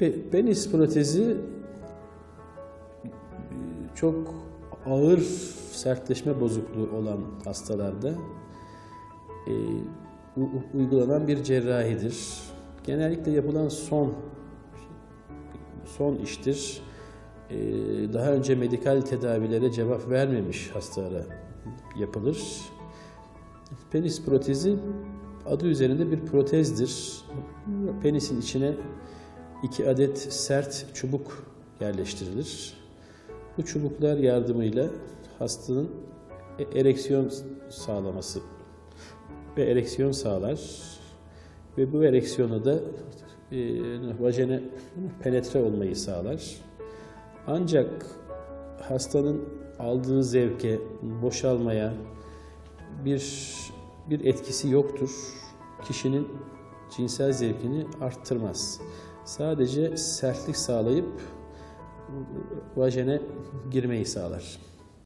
Pe- Penis protezi çok ağır sertleşme bozukluğu olan hastalarda e, uygulanan bir cerrahidir. Genellikle yapılan son son iştir. E, daha önce medikal tedavilere cevap vermemiş hastalara yapılır. Penis protezi adı üzerinde bir protezdir. Penisin içine iki adet sert çubuk yerleştirilir. Bu çubuklar yardımıyla hastanın e- ereksiyon sağlaması ve ereksiyon sağlar ve bu ereksiyonu da e, vajene penetre olmayı sağlar. Ancak hastanın aldığı zevke, boşalmaya bir bir etkisi yoktur. Kişinin cinsel zevkini arttırmaz. Sadece sertlik sağlayıp vajene girmeyi sağlar.